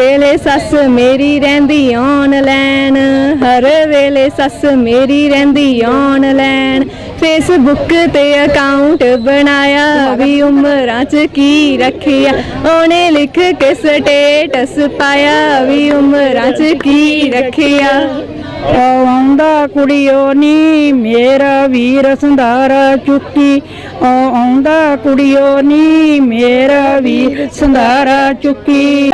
ਵੇਲੇ ਸੱਸ ਮੇਰੀ ਰਹਿੰਦੀ ਆਨਲਾਈਨ ਹਰ ਵੇਲੇ ਸੱਸ ਮੇਰੀ ਰਹਿੰਦੀ ਔਨ ਲੈਣ। ਫੇਸਬੁੱਕ ਤੇ ਅਕਾਊਂਟ ਬਣਾਇਆ, ਵੀ ਉਮਰਾਂ ਚ ਕੀ ਰੱਖਿਆ? ਉਹਨੇ ਲਿਖ ਕੇ ਸਟੇਟਸ ਪਾਇਆ, ਵੀ ਉਮਰਾਂ ਚ ਕੀ ਰੱਖਿਆ? ਕੁੜੀਓ ਨੀ ਮੇਰਾ ਵੀਰ ਸੰਧਾਰਾ ਚੁੱਕੀ ਆਉਂਦਾ ਕੁੜੀਓ ਨੀ ਮੇਰਾ ਵੀਰ ਸੰਧਾਰਾ ਚੁੱਕੀ।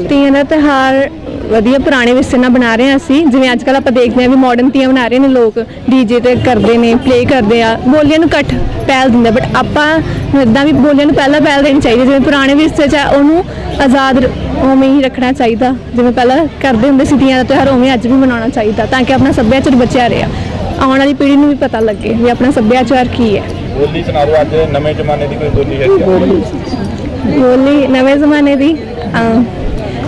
ਤੀਆਂ ਦਾ ਤਿਉਹਾਰ ਵਧੀਆ ਪੁਰਾਣੇ ਵਿਰਸੇ ਨਾਲ ਬਣਾ ਰਹੇ ਹਾਂ ਅਸੀਂ। ਜਿਵੇਂ ਅੱਜ ਕੱਲ ਆਪਾਂ ਦੇਖਦੇ ਹਾਂ ਵੀ ਮਾਡਰਨ ਤੀਆਂ ਬਣਾ ਰਹੇ ਨੇ ਲੋਕ। ਡੀਜੇ ਤੇ ਕਰਦੇ ਨੇ ਪਲੇ ਕਰਦੇ ਆ। ਬੋਲੀਆਂ ਨੂੰ ਘੱਟ ਪਹਿਲ ਦਿੰਦੇ ਬਟ ਆਪਾਂ ਨੂੰ ਇਦਾਂ ਵੀ ਬੋਲੀਆਂ ਨੂੰ ਪਹਿਲਾਂ ਪਹਿਲ ਦੇਣੀ ਚਾਹੀਦੀ ਜਿਵੇਂ ਪੁਰਾਣੇ ਵਿਰਸੇ 'ਚ ਆ, ਉਹਨੂੰ ਆਜ਼ਾਦ ਉਵੇਂ ਹੀ ਰੱਖਣਾ ਚਾਹੀਦਾ। ਜਿਵੇਂ ਪਹਿਲਾਂ ਕਰਦੇ ਹੁੰਦੇ ਸੀ ਤੀਆਂ ਦਾ ਤਿਉਹਾਰ ਉਵੇਂ ਅੱਜ ਵੀ ਮਨਾਉਣਾ ਚਾਹੀਦਾ ਤਾਂ ਕਿ ਆਪਣਾ ਸੱਭਿਆਚਾਰ ਬਚਿਆ ਰਹੇ ਆਉਣ ਵਾਲੀ ਪੀੜ੍ਹੀ ਨੂੰ ਵੀ ਪਤਾ ਲੱਗੇ ਵੀ ਆਪਣਾ ਸੱਭਿਆਚਾਰ ਕੀ ਹੈ। ਬੋਲੀ ਸੁਣਾ ਦਿਓ ਅੱਜ ਨਵੇਂ ਜ਼ਮਾਨੇ ਦੀ ਕੋਈ ਬੋਲੀ ਹੈ ਬੋਲੀ। ਨਵੇਂ ਜ਼ਮਾਨੇ ਦੀ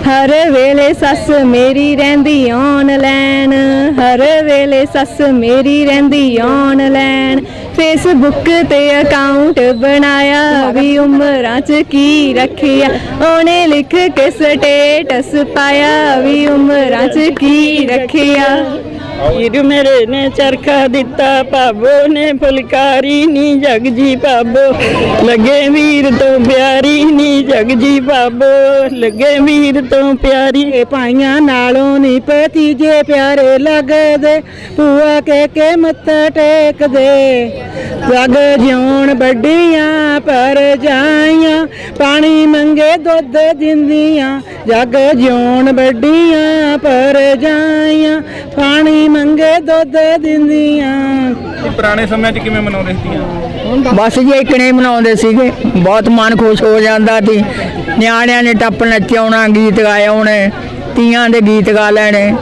ਹਰ ਵੇਲੇ ਸੱਸ ਮੇਰੀ ਰਹਿੰਦੀ ਆਉਣ ਲੈਣ। ਹਰ ਵੇਲੇ ਸੱਸ ਮੇਰੀ ਰਹਿੰਦੀ ਆਉਣ ਲੈਣ। ਫੇਸਬੁੱਕ ਤੇ ਅਕਾਊਂਟ ਬਣਾਇਆ, ਵੀ ਉਮਰਾਂ ਚ ਕੀ ਰੱਖਿਆ? ਉਹਨੇ ਲਿਖ ਕੇ ਸਟੇਟਸ ਪਾਇਆ, ਵੀ ਉਮਰਾਂ ਚ ਕੀ ਰੱਖਿਆ? ਹੀਰ ਮੇਰੇ ਨੇ ਚਰਖਾ ਦਿੱਤਾ ਭਾਬੋ ਨੇ ਫੁਲਕਾਰੀ ਨੀ ਜਗ ਜੀ ਭਾਬੋ। ਲੱਗੇ ਵੀਰ ਤੋਂ ਪਿਆਰੀ ਨੀ ਜਗ ਜੀ ਭਾਬੋ। ਲੱਗੇ ਵੀਰ ਤੋਂ ਪਿਆਰੀ ਇਹ ਭਾਈਆਂ ਨਾਲੋਂ ਨੀ ਭਤੀਜੇ ਪਿਆਰੇ ਲੱਗਦੇ। ਭੂਆ ਕੇ ਕੇ ਮੱਥਾ ਟੇਕਦੇ। ਜਗ ਜਿਉਣ ਵੱਡੀਆਂ ਪਰ ਜਾਈਆਂ ਪਾਣੀ ਮੰਗੇ ਦੁੱਧ ਦਿੰਦੀਆਂ। ਜਗ ਜਿਉਣ ਵੱਡੀਆਂ ਪਰ ਜਾਈਆਂ ਪਾਣੀ ਮੰਗੇ ਦੁੱਧ ਦਿੰਦੀਆਂ। ਪੁਰਾਣੇ ਸਮਿਆਂ 'ਚ ਕਿਵੇਂ ਮਨਾਉਂਦੇ ਸੀ ਬਸ ਜੀ ਇਕਣੇ ਮਨਾਉਂਦੇ ਸੀਗੇ। ਬਹੁਤ ਮਨ ਖੁਸ਼ ਹੋ ਜਾਂਦਾ ਸੀ। ਨਿਆਣਿਆਂ ਨੇ ਟੱਪ ਨੱਚਾਉਣਾ ਗੀਤ ਗਾਏ ਆਉਣੇ ਤੀਆਂ ਦੇ ਗੀਤ ਗਾ ਲੈਣੇ।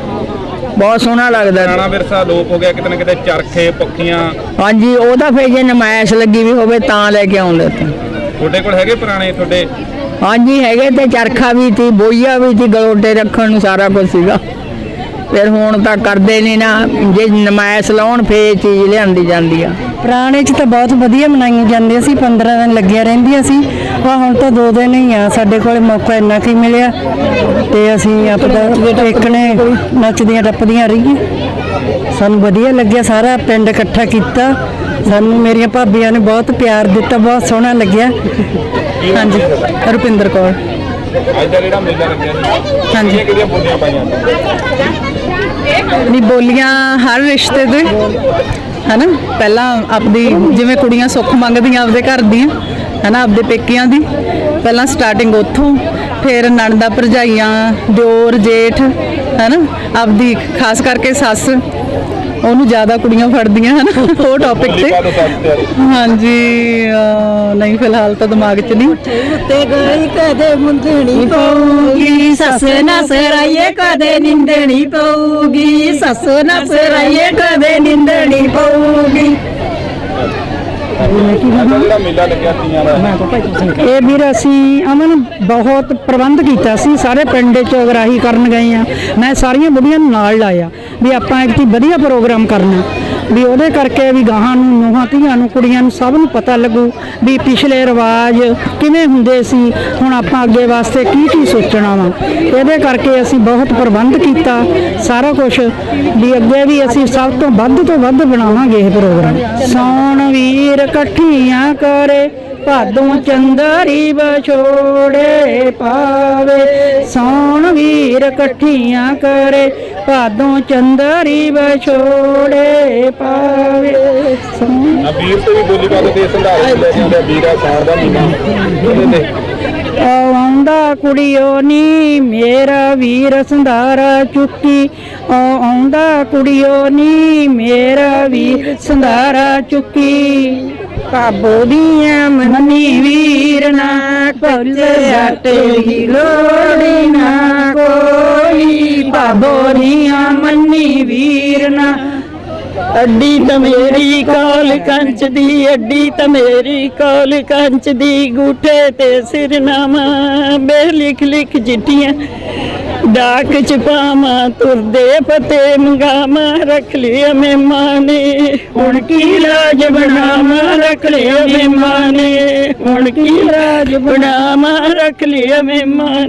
ਬਹੁਤ ਸੋਹਣਾ ਲੱਗਦਾ ਪੁਰਾਣਾ ਵਿਰਸਾ ਲੋਪ ਹੋ ਗਿਆ ਕਿਤੇ ਨਾ ਕਿਤੇ ਚਰਖੇ ਪੱਖੀਆਂ। ਹਾਂਜੀ ਉਹ ਤਾਂ ਫੇਰ ਜੇ ਨਮਾਇਸ਼ ਲੱਗੀ ਵੀ ਹੋਵੇ ਤਾਂ ਲੈ ਕੇ ਆਉਂਦੇ ਸੀ ਤੁਹਾਡੇ ਕੋਲ ਹੈਗੇ ਪੁਰਾਣੇ ਤੁਹਾਡੇ? ਹਾਂਜੀ ਹੈਗੇ ਤੇ ਚਰਖਾ ਵੀ ਸੀ ਬੋਈਆ ਵੀ ਸੀ ਗਲੋਟੇ ਰੱਖਣ ਨੂੰ ਸਾਰਾ ਕੁਝ ਸੀਗਾ। ਫਿਰ ਹੁਣ ਤਾਂ ਕਰਦੇ ਨਹੀਂ ਨਾ ਜੇ ਨਮਾਇਸ਼ ਲਾਉਣ ਫੇਰ ਚੀਜ਼ ਲਿਆਂਦੀ ਜਾਂਦੀ ਆ। ਪੁਰਾਣੇ ਚ ਤਾਂ ਬਹੁਤ ਵਧੀਆ ਮਨਾਈਆਂ ਜਾਂਦੀਆਂ ਸੀ 15 ਦਿਨ ਲੱਗੀਆਂ ਰਹਿੰਦੀਆਂ ਸੀ। ਆ ਹੁਣ ਤਾਂ ਦੋ ਦਿਨ ਹੀ ਆ ਸਾਡੇ ਕੋਲ ਮੌਕਾ ਇੰਨਾ ਕੀ ਮਿਲਿਆ। ਤੇ ਅਸੀਂ ਆਪਦਾ ਇੱਕਣੇ ਨੱਚਦੀਆਂ ਟੱਪਦੀਆਂ ਰਹੀਏ ਸਾਨੂੰ ਵਧੀਆ ਲੱਗਿਆ ਸਾਰਾ ਪਿੰਡ ਇਕੱਠਾ ਕੀਤਾ। ਸਾਨੂੰ ਮੇਰੀਆਂ ਭਾਬੀਆਂ ਨੇ ਬਹੁਤ ਪਿਆਰ ਦਿੱਤਾ ਬਹੁਤ ਸੋਹਣਾ ਲੱਗਿਆ। ਹਾਂਜੀ ਰੁਪਿੰਦਰ ਕੌਰ। ਅੱਜ ਦਾ ਜਿਹੜਾ ਮੇਲਾ ਲੱਗਿਆ ਹਾਂਜੀ। ਕਿਹੜੀਆਂ ਬੋਲੀਆਂ ਪਾਈਆਂ? ਵੀ ਬੋਲੀਆਂ ਹਰ ਰਿਸ਼ਤੇ ਦੇ, ਹਨਾ? ਪਹਿਲਾਂ ਆਪਦੀ ਜਿਵੇਂ ਕੁੜੀਆਂ ਸੁੱਖ ਮੰਗਦੀਆਂ ਆਪਦੇ ਘਰ ਦੀਆਂ, ਹਨਾ? ਆਪਦੇ ਪੇਕਿਆਂ ਦੀ। ਪਹਿਲਾਂ ਸਟਾਰਟਿੰਗ ਉੱਥੋਂ, ਫਿਰ ਨਣਦਾ ਭਰਜਾਈਆਂ, ਦਿਓਰ, ਜੇਠ, ਹਨਾ? ਆਪਦੀ, ਖਾਸ ਕਰਕੇ ਸੱਸ। ਉਹਨੂੰ ਜ਼ਿਆਦਾ ਕੁੜੀਆਂ ਫੜਦੀਆਂ ਹਨ ਉਹ ਟੌਪਿਕ ਤੇ। ਹਾਂਜੀ ਨਹੀਂ ਫਿਲਹਾਲ ਤਾਂ ਦਿਮਾਗ 'ਚ ਨਹੀਂ। ਉੱਤੇ ਗਈ ਕਦੇ ਮੁੰਦਣੀ ਪਊਗੀ ਸੱਸ ਨਾ ਸਰਾਈਏ ਕਦੇ ਨਿੰਦਣੀ ਪਊਗੀ ਸੱਸ ਨਾ ਸਰਾਈਏ ਕਦੇ ਨਿੰਦਣੀ ਪਊਗੀ। ਜਿਹੜਾ ਮੇਲਾ ਲੱਗਿਆ ਤੀਆਂ ਦਾ ਇਹ ਵੀਰ ਅਸੀਂ ਅਮਨ ਬਹੁਤ ਪ੍ਰਬੰਧ ਕੀਤਾ ਸੀ, ਸਾਰੇ ਪਿੰਡ 'ਚ ਅਗਰਾਹੀ ਕਰਨ ਗਏ ਆ। ਮੈਂ ਸਾਰੀਆਂ ਬੁੱਢੀਆਂ ਨੂੰ ਨਾਲ ਲਾਇਆ ਵੀ ਆਪਾਂ ਇੱਕ ਤੀ ਵਧੀਆ ਪ੍ਰੋਗਰਾਮ ਕਰਨਾ। ਵੀ ਉਹਦੇ ਕਰਕੇ ਵੀ ਗਾਹਾਂ ਨੂੰ, ਨੂੰਹਾਂ, ਧੀਆਂ ਨੂੰ, ਕੁੜੀਆਂ ਨੂੰ ਸਭ ਨੂੰ ਪਤਾ ਲੱਗੂ ਵੀ ਪਿਛਲੇ ਰਿਵਾਜ ਕਿਵੇਂ ਹੁੰਦੇ ਸੀ, ਹੁਣ ਆਪਾਂ ਅੱਗੇ ਵਾਸਤੇ ਕੀ ਕੀ ਸੋਚਣਾ ਵਾ। ਇਹਦੇ ਕਰਕੇ ਅਸੀਂ ਬਹੁਤ ਪ੍ਰਬੰਧ ਕੀਤਾ, ਸਾਰਾ ਕੁਝ ਵੀ ਅੱਗੇ ਵੀ ਅਸੀਂ ਸਭ ਤੋਂ ਵੱਧ ਤੋਂ ਵੱਧ ਬਣਾਵਾਂਗੇ ਇਹ ਪ੍ਰੋਗਰਾਮ। ਸੌਣ ਵੀਰ ਇਕੱਠੀਆਂ ਕਰੇ ਭਾਦੋਂ ਚੰਦਰੀ ਵਿਛੋੜੇ ਪਾਵੇ ਸੌਣ ਵੀਰ ਇਕੱਠੀਆਂ ਕਰੇ ਭਾਦੋਂ ਚੰਦਰੀ ਵਿਛੋੜੇ ਪਾਵੇ ਸੌਣ ਵੀਰ ਤੋਂ ਵੀ ਬੋਲੀ ਪਾ ਦੋ ਸੰਧਾਰੇ ਲੈ ਜਾਂਦੇ ਵੀਰਾ ਸਾਰ ਦਾ ਉਹਦੇ ਤੇ। ਆਉਂਦਾ ਕੁੜੀਓ ਨੀ ਮੇਰਾ ਵੀਰ ਸੰਧਾਰਾ ਚੁੱਕੀ। ਆਉਂਦਾ ਕੁੜੀਓ ਨੀ ਮੇਰਾ ਵੀਰ ਸੰਧਾਰਾ ਚੁੱਕੀ। ਕਾਬੋ ਦੀਆਂ ਮੰਨੀ ਵੀਰ ਨਾ ਭੁੱਲਿਆ ਤੇਰੀ ਲੋੜੀ ਨਾ ਕੋਈ। ਬਾਬੋ ਦੀਆਂ ਮੰਨੀ ਵੀਰ ਨਾ। ਅੱਡੀ ਤਾਂ ਮੇਰੀ ਕਾਲ ਕੰਚ ਦੀ, ਅੱਡੀ ਤਾਂ ਮੇਰੀ ਕਾਲ ਕੰਚ ਦੀ। ਗੂਠੇ ਤੇ ਸਿਰਨਾਮਾ ਬੇ ਲਿਖ ਲਿਖ ਚਿੱਠੀਆਂ। ਡਾਕ ਚ ਪਾਵਾਂ, ਤੁਰਦੇ ਫਤੇ ਮੰਗਾਵਾਂ, ਰੱਖ ਲਿਆ ਮਹਿਮਾਂ ਨੇ ਹੁਣ ਕੀ ਲਾਜ ਬਣਾਵਾਂ, ਰੱਖ ਲਿਆ ਮਹਿਮਾਂ ਹੁਣ ਕੀ ਲਾਜ ਬਣਾਵਾਂ, ਰੱਖ ਲਿਆ ਮਹਿਮਾਂ